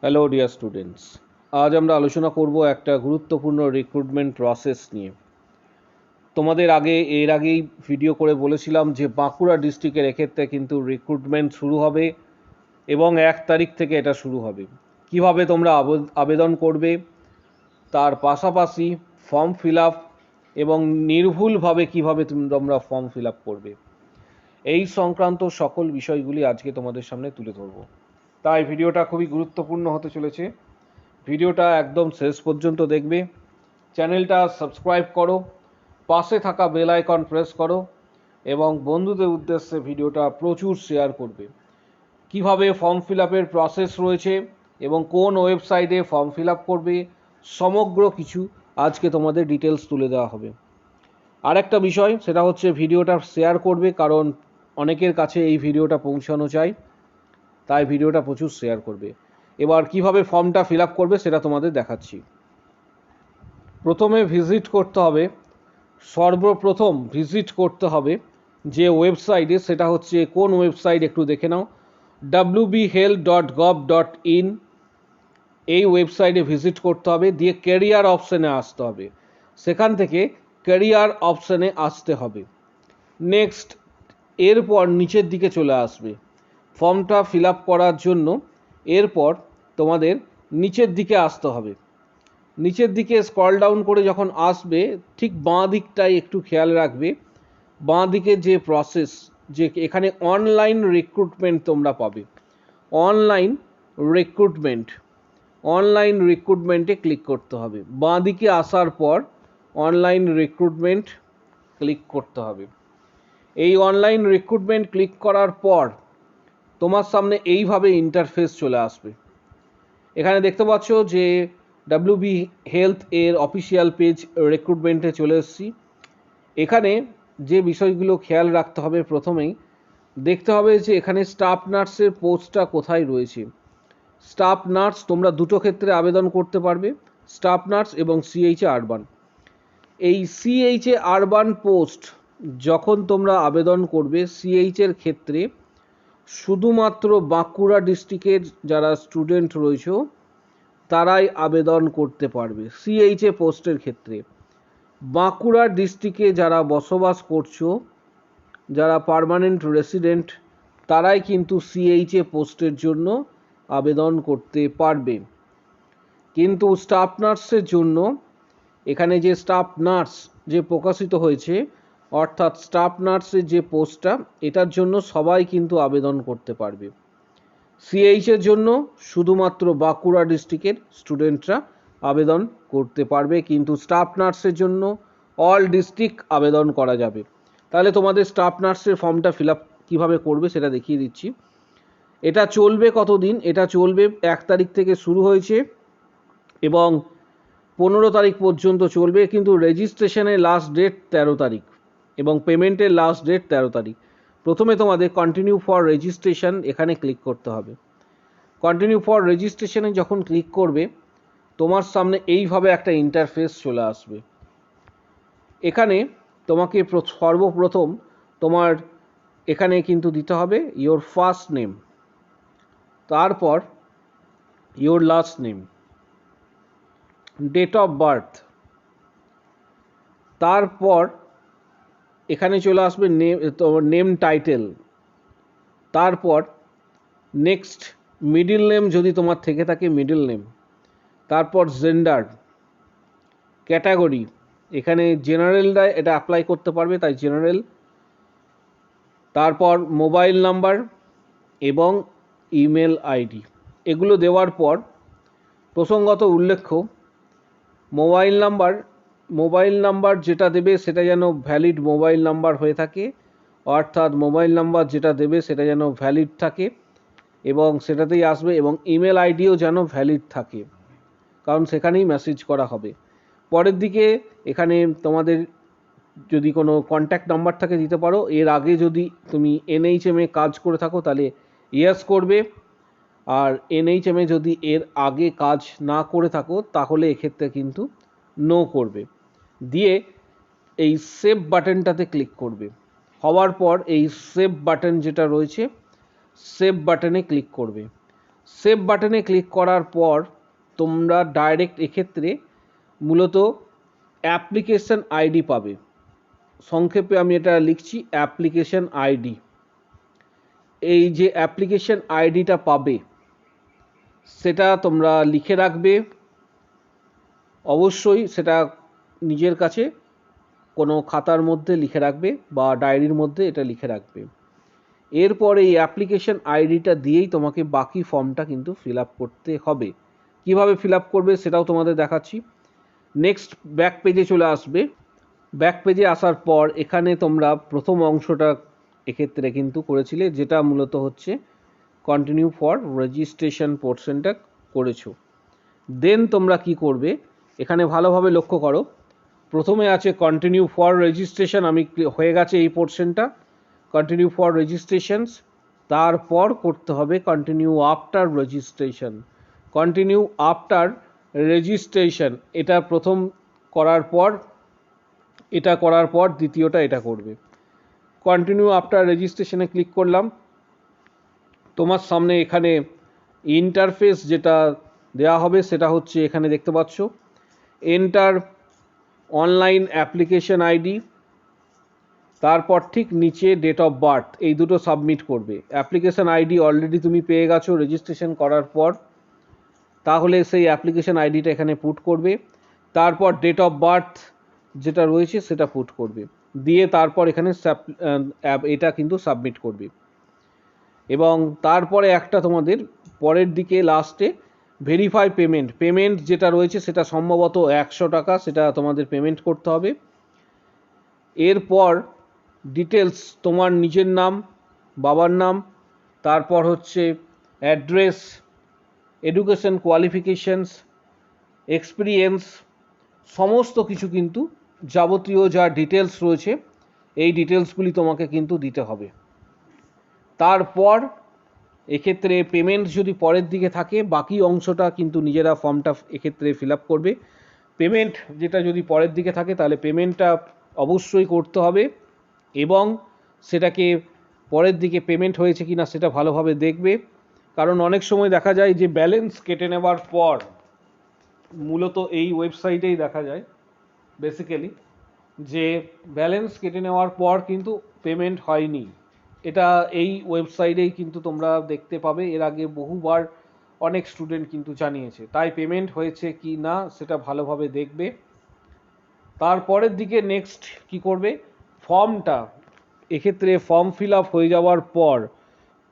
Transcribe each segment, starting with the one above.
Hello dear students আজ আমরা আলোচনা করব একটা গুরুত্বপূর্ণ রিক্রুটমেন্ট প্রসেস নিয়ে। তোমাদের আগে, এর আগেই ভিডিও করে বলেছিলাম যে বাঁকুড়া ডিস্ট্রিক্টের এক্ষেত্রে কিন্তু রিক্রুটমেন্ট শুরু হবে এবং এক তারিখ থেকে এটা শুরু হবে। কীভাবে তোমরা আবে- আবেদন করবে, তার পাশাপাশি ফর্ম ফিল আপ এবং নির্ভুলভাবে কীভাবে তুমি- তোমরা ফর্ম ফিল আপ করবে। এই সংক্রান্ত সকল বিষয়গুলি আজকে তোমাদের সামনে তুলে ধরবো। তাই ভিডিওটা খুবই গুরুত্বপূর্ণ হতে চলেছে। ভিডিওটা একদম শেষ পর্যন্ত দেখবে। চ্যানেলটা সাবস্ক্রাইব করো, পাশে থাকা বেল আইকন প্রেস করো এবং বন্ধুদের উদ্দেশ্যে ভিডিওটা প্রচুর শেয়ার করবে। কীভাবে ফর্ম ফিল আপের প্রসেস রয়েছে এবং কোন ওয়েবসাইটে ফর্ম ফিল আপ করবে, সমগ্র কিছু আজকে তোমাদের ডিটেলস তুলে দেওয়া হবে। আরেকটা বিষয়, সেটা হচ্ছে ভিডিওটা শেয়ার করবে, কারণ অনেকের কাছে এই ভিডিওটা পৌঁছানো চাই। তাই ভিডিওটা প্রচুর শেয়ার করবে। এবার কীভাবে ফর্মটা ফিল আপ করবে সেটা তোমাদের দেখাচ্ছি। প্রথমে ভিজিট করতে হবে। সর্বপ্রথম ভিজিট করতে হবে যে ওয়েবসাইটে সেটা হচ্ছে কোন ওয়েবসাইট একটু দেখে নাও। W B health dot gov dot in এই ওয়েবসাইটে ভিজিট করতে হবে। দিয়ে ক্যারিয়ার অপশানে আসতে হবে। সেখান থেকে ক্যারিয়ার অপশানে আসতে হবে। নেক্সট এরপর নিচের দিকে চলে আসবে। ফর্মটা ফিল করার জন্য এরপর তোমাদের নিচের দিকে আসতে হবে। নিচের দিকে স্ক্রল ডাউন করে যখন আসবে, ঠিক বাঁ দিকটায় একটু খেয়াল রাখবে। বাঁ দিকে যে প্রসেস যে এখানে অনলাইন রিক্রুটমেন্ট তোমরা পাবে। অনলাইন রিক্রুটমেন্ট অনলাইন রিক্রুটমেন্টে ক্লিক করতে হবে। বাঁ দিকে আসার পর অনলাইন রিক্রুটমেন্ট ক্লিক করতে হবে। এই অনলাইন রিক্রুটমেন্ট ক্লিক করার পর তোমার সামনে এইভাবে ইন্টারফেস চলে আসবে। এখানে দেখতে পাচ্ছ যে ডাব্লিউ বি হেলথ এর অফিসিয়াল পেজ রিক্রুটমেন্টে চলে এসেছি। এখানে যে বিষয়গুলো খেয়াল রাখতে হবে প্রথমেই, দেখতে হবে যে এখানে স্টাফ নার্সের পোস্টটা কোথায় রয়েছে। স্টাফ নার্স তোমরা দুটো ক্ষেত্রে আবেদন করতে পারবে স্টাফ নার্স এবং সিএইচএ আরবান এই সিএইচএ আরবান পোস্ট যখন তোমরা আবেদন করবে সিএইচের ক্ষেত্রে শুধুমাত্র বাঁকুড়া ডিস্ট্রিক্টের যারা স্টুডেন্ট রয়েছে, তারাই আবেদন করতে পারবে সিএইচএ পোস্টের ক্ষেত্রে। বাঁকুড়া ডিস্ট্রিক্টে যারা বসবাস করছ, যারা পার্মানেন্ট রেসিডেন্ট, তারাই কিন্তু সিএইচএ পোস্টের জন্য আবেদন করতে পারবে। কিন্তু স্টাফ নার্সের জন্য, এখানে যে স্টাফ নার্স যে প্রকাশিত হয়েছে অর্থাৎ স্টাফ নার্সের যে পোস্টটা এটার জন্য সবাই কিন্তু আবেদন করতে পারবে। সিএইচের জন্য শুধুমাত্র বাঁকুড়া ডিস্ট্রিক্টের স্টুডেন্টরা আবেদন করতে পারবে, কিন্তু স্টাফ নার্সের জন্য অল ডিস্ট্রিক্ট আবেদন করা যাবে। তাহলে তোমাদের স্টাফ নার্সের ফর্মটা ফিল আপ কীভাবে করবে সেটা দেখিয়ে দিচ্ছি। এটা চলবে কতদিন? এটা চলবে এক তারিখ থেকে শুরু হয়েছে এবং পনেরো তারিখ পর্যন্ত চলবে, কিন্তু রেজিস্ট্রেশনের লাস্ট ডেট তেরো তারিখ। এবং পেমেন্টের লাস্ট ডেট তেরো তারিখ। প্রথমে তোমাদের কন্টিনিউ ফর রেজিস্ট্রেশন এখানে ক্লিক করতে হবে। কন্টিনিউ ফর রেজিস্ট্রেশনে যখন ক্লিক করবে, তোমার সামনে এইভাবে একটা ইন্টারফেস চলে আসবে। এখানে তোমাকে সর্বপ্রথম তোমার এখানে কিন্তু দিতে হবে ইওর ফার্স্ট নেম তারপর your last name date of birth তারপর এখানে চলে আসবে নেম তোমার নেম টাইটেল তারপর নেক্সট মিডিল নেম যদি তোমার থেকে থাকে মিডিল নেম তারপর জেন্ডার ক্যাটাগরি এখানে জেনারেলরা এটা অ্যাপ্লাই করতে পারবে, তাই জেনারেল তারপর মোবাইল নাম্বার এবং ইমেল আইডি এগুলো দেওয়ার পর প্রসঙ্গত উল্লেখ্য মোবাইল নাম্বার মোবাইল নাম্বার যেটা দেবে সেটা যেন ভ্যালিড মোবাইল নাম্বার হয়ে থাকে, অর্থাৎ মোবাইল নাম্বার যেটা দেবে সেটা যেন ভ্যালিড থাকে এবং সেটাতেই আসবে এবং ইমেল আইডিও যেন ভ্যালিড থাকে। কারণ সেখানেই মেসেজ করা হবে। পরের দিকে এখানে তোমাদের যদি কোনো কন্ট্যাক্ট নাম্বার থাকে দিতে পারো, এর আগে যদি তুমি এনএইচএমে কাজ করে থাকো তাহলে ইয়াস করবে। আর এনএইচএমে যদি এর আগে কাজ না করে থাকো তাহলে এক্ষেত্রে কিন্তু নো করবে। দিয়ে এই সেভ বাটনটাতে ক্লিক করবে। হওয়ার পর এই সেভ বাটন যেটা রয়েছে সেভ বাটনে ক্লিক করবে। সেভ বাটনে ক্লিক করার পর তোমরা ডাইরেক্ট এক্ষেত্রে মূলত অ্যাপ্লিকেশন আইডি পাবে। সংক্ষেপে আমি এটা লিখছি অ্যাপ্লিকেশন আইডি এই যে অ্যাপ্লিকেশন আইডিটা পাবে, সেটা তোমরা লিখে রাখবে। অবশ্যই সেটা নিজের কাছে কোনো খাতার মধ্যে লিখে রাখবে বা ডায়েরির মধ্যে এটা লিখে রাখবে। এরপর এই অ্যাপ্লিকেশন আইডিটা দিয়েই তোমাকে বাকি ফর্মটা কিন্তু ফিল আপ করতে হবে। কীভাবে ফিল আপ করবে সেটাও তোমাদের দেখাচ্ছি। নেক্সট ব্যাক পেজে চলে আসবে। ব্যাক পেজে আসার পর এখানে তোমরা প্রথম অংশটা এক্ষেত্রে কিন্তু করেছিলে, যেটা মূলত হচ্ছে কন্টিনিউ ফর রেজিস্ট্রেশন পোর্শনটা করেছ। দেন তোমরা কি করবে? এখানে ভালোভাবে লক্ষ্য করো। প্রথমে আছে কন্টিনিউ ফর রেজিস্ট্রেশন আমি হয়ে গেছে এই পোর্শনটা কন্টিনিউ ফর রেজিস্ট্রেশনস তারপর করতে হবে continue after registration continue after registration এটা প্রথম করার পর, এটা করার পর দ্বিতীয়টা এটা করবে। কন্টিনিউ আফটার রেজিস্ট্রেশনে ক্লিক করলাম। তোমার সামনে এখানে ইন্টারফেস যেটা দেওয়া হবে সেটা হচ্ছে এখানে দেখতে পাচ্ছ। এন্টার অনলাইন অ্যাপ্লিকেশন আইডি, তারপর ঠিক নিচে ডেট অফ বার্থ এই দুটো সাবমিট করবে। অ্যাপ্লিকেশন আইডি অলরেডি তুমি পেয়ে গেছো রেজিস্ট্রেশন করার পর, তাহলে সেই অ্যাপ্লিকেশন আইডিটা এখানে পুট করবে। তারপর ডেট অফ বার্থ যেটা রয়েছে সেটা পুট করবে। দিয়ে তারপর এখানে এটা কিন্তু সাবমিট করবে। এবং তারপরে একটা তোমাদের পরের দিকে লাস্টে ভেরিফাই পেমেন্ট পেমেন্ট যেটা রয়েছে সেটা সম্ভবত একশো টাকা, সেটা তোমাদের পেমেন্ট করতে হবে। এরপর ডিটেলস তোমার নিজের নাম, বাবার নাম, তারপর হচ্ছে অ্যাড্রেস এডুকেশন কোয়ালিফিকেশনস এক্সপিরিয়েন্স সমস্ত কিছু কিন্তু যাবতীয় যা ডিটেলস রয়েছে, এই ডিটেলসগুলি তোমাকে কিন্তু দিতে হবে। তারপর এক্ষেত্রে পেমেন্ট যদি পরের দিকে থাকে, বাকি অংশটা কিন্তু নিজেরা ফর্মটা এক্ষেত্রে ফিল আপ করবে। পেমেন্ট যেটা যদি পরের দিকে থাকে, তাহলে পেমেন্টটা অবশ্যই করতে হবে এবং সেটাকে পরের দিকে পেমেন্ট হয়েছে কি না সেটা ভালোভাবে দেখবে। কারণ অনেক সময় দেখা যায় যে ব্যালেন্স কেটে নেওয়ার পর মূলত এই ওয়েবসাইটেই দেখা যায় বেসিক্যালি যে ব্যালেন্স কেটে নেওয়ার পর কিন্তু পেমেন্ট হয়নি। এটা এই ওয়েবসাইটেই কিন্তু তোমরা দেখতে পাবে। এর আগে বহুবার অনেক স্টুডেন্ট কিন্তু জানিয়েছে, তাই পেমেন্ট হয়েছে কি না সেটা ভালোভাবে দেখবে। তারপরের দিকে নেক্সট কি করবে? ফর্মটা এক্ষেত্রে ফর্ম ফিল আপ হয়ে যাওয়ার পর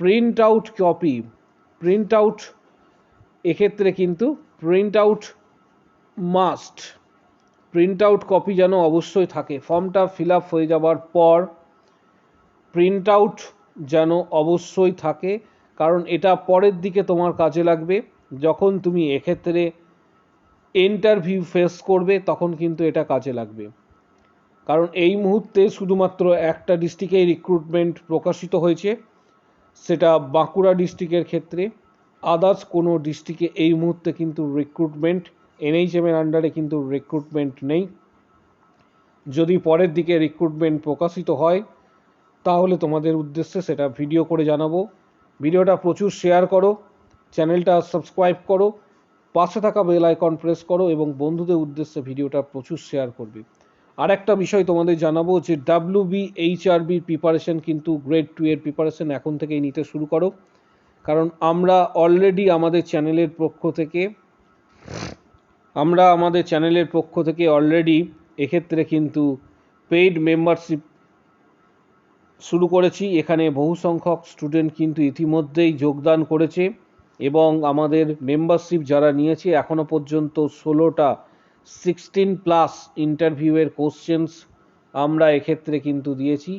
print out copy print out এক্ষেত্রে কিন্তু print out must print out copy যেন অবশ্যই থাকে। ফর্মটা ফিল আপ হয়ে যাওয়ার পর প্রিন্ট আউট যেন অবশ্যই থাকে, কারণ এটা পরের দিকে তোমার কাজে লাগবে। যখন তুমি এক্ষেত্রে ইন্টারভিউ ফেস করবে, তখন কিন্তু এটা কাজে লাগবে। কারণ এই মুহূর্তে শুধুমাত্র একটা ডিস্ট্রিক্টেই রিক্রুটমেন্ট প্রকাশিত হয়েছে, সেটা বাঁকুড়া ডিস্ট্রিক্টের ক্ষেত্রে। আদার্স কোনো ডিস্ট্রিক্টে এই মুহূর্তে কিন্তু রিক্রুটমেন্ট এনএইচএমের আন্ডারে কিন্তু রিক্রুটমেন্ট নেই। যদি পরের দিকে রিক্রুটমেন্ট প্রকাশিত হয় তাহলে তোমাদের উদ্দেশ্যে সেটা ভিডিও করে জানাব। ভিডিওটা প্রচুর শেয়ার করো চ্যানেলটা সাবস্ক্রাইব করো, পাশে থাকা বেল আইকন প্রেস করো এবং বন্ধুদের উদ্দেশ্যে ভিডিওটা প্রচুর শেয়ার করবে। আর একটা বিষয় তোমাদের জানাব যে ডাব্লু বি এইচআরবির প্রিপারেশন কিন্তু গ্রেড টু এর প্রিপারেশন এখন থেকেই নিতে শুরু করো। কারণ আমরা অলরেডি আমাদের চ্যানেলের পক্ষ থেকে, আমরা আমাদের চ্যানেলের পক্ষ থেকে অলরেডি এক্ষেত্রে কিন্তু পেইড মেম্বারশিপ শুরু করেছি। এখানে বহু সংখ্যক স্টুডেন্ট কিন্তু ইতিমধ্যেই যোগদান করেছে এবং আমাদের মেম্বারশিপ যারা নিয়েছে এখনও পর্যন্ত ষোলোটা সিক্সটিন প্লাস ইন্টারভিউয়ের কোশ্চেন্স আমরা এক্ষেত্রে কিন্তু দিয়েছি।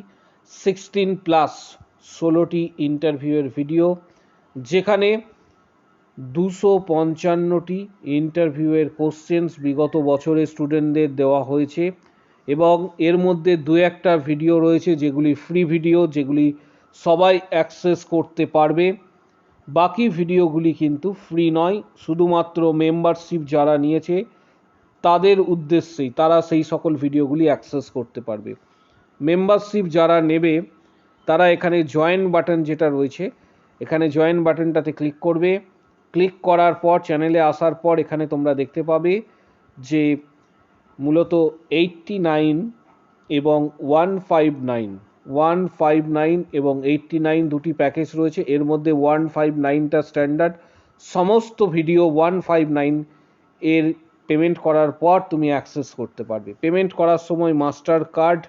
সিক্সটিন প্লাস ষোলোটি ইন্টারভিউয়ের ভিডিও যেখানে দুশো পঞ্চান্নটি ইন্টারভিউয়ের কোশ্চেন্স বিগত বছরে স্টুডেন্টদের দেওয়া হয়েছে। এবং এর মধ্যে দু একটা ভিডিও রয়েছে যেগুলি ফ্রি ভিডিও যেগুলি সবাই অ্যাক্সেস করতে পারবে। বাকি ভিডিওগুলি কিন্তু ফ্রি নয়, শুধুমাত্র মেম্বারশিপ যারা নিয়েছে, তাদের উদ্দেশ্যেই তারা সেই সকল ভিডিওগুলি অ্যাক্সেস করতে পারবে। মেম্বারশিপ যারা নেবে, তারা এখানে জয়েন বাটন যেটা রয়েছে, এখানে জয়েন বাটনটাতে ক্লিক করবে। ক্লিক করার পর চ্যানেলে আসার পর, এখানে তোমরা দেখতে পাবে যে মূলত এইটটি নাইন এবং one five nine one five nine এবং এইটটি নাইন দুটি প্যাকেজ রয়েছে। এর মধ্যে ওয়ান ফাইভ নাইনটা স্ট্যান্ডার্ড সমস্ত ভিডিও ওয়ান ফাইভ নাইন এর পেমেন্ট করার পর তুমি অ্যাক্সেস করতে পারবে। পেমেন্ট করার সময় মাস্টার কার্ড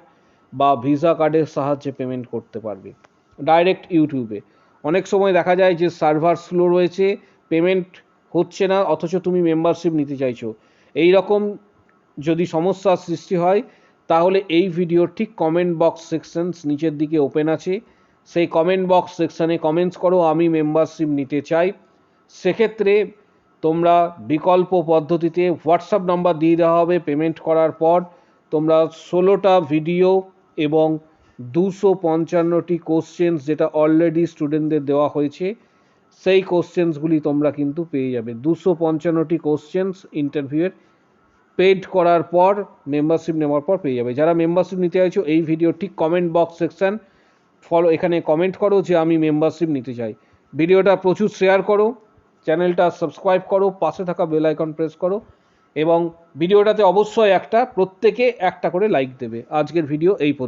বা ভিসা কার্ডের সাহায্যে পেমেন্ট করতে পারবে। ডাইরেক্ট ইউটিউবে অনেক সময় দেখা যায় যে সার্ভার স্লো রয়েছে পেমেন্ট হচ্ছে না, অথচ তুমি মেম্বারশিপ নিতে চাইছো। এই রকম যদি সমস্যার সৃষ্টি হয়, তাহলে এই ভিডিওর ঠিক কমেন্ট বক্স সেকশনস নিচের দিকে ওপেন আছে। সেই কমেন্ট বক্স সেকশনে কমেন্টস করো, আমি মেম্বারশিপ নিতে চাই। সেক্ষেত্রে তোমরা বিকল্প পদ্ধতিতে হোয়াটসঅ্যাপ নাম্বার দিয়ে দেওয়া হবে। পেমেন্ট করার পর তোমরা ষোলোটা ভিডিও এবং দুশো পঞ্চান্নটি কোশ্চেন্স যেটা অলরেডি স্টুডেন্টদের দেওয়া হয়েছে, সেই কোশ্চেন্সগুলি তোমরা কিন্তু পেয়ে যাবে। দুশো পঞ্চান্নটি কোশ্চেন্স ইন্টারভিউয়ের পেড করার পর মেম্বারশিপ নেওয়ার পর পেয়ে যাবে। যারা মেম্বারশিপ নিতে চাইছো, এই ভিডিও ঠিক কমেন্ট বক্স সেকশান ফলো এখানে কমেন্ট করো যে আমি মেম্বারশিপ নিতে চাই। ভিডিওটা প্রচুর শেয়ার করো চ্যানেলটা সাবস্ক্রাইব করো, পাশে থাকা বেল আইকন প্রেস করো এবং ভিডিওটাতে অবশ্যই একটা, প্রত্যেকে একটা করে লাইক দেবে। আজকের ভিডিও এই পর্যন্ত।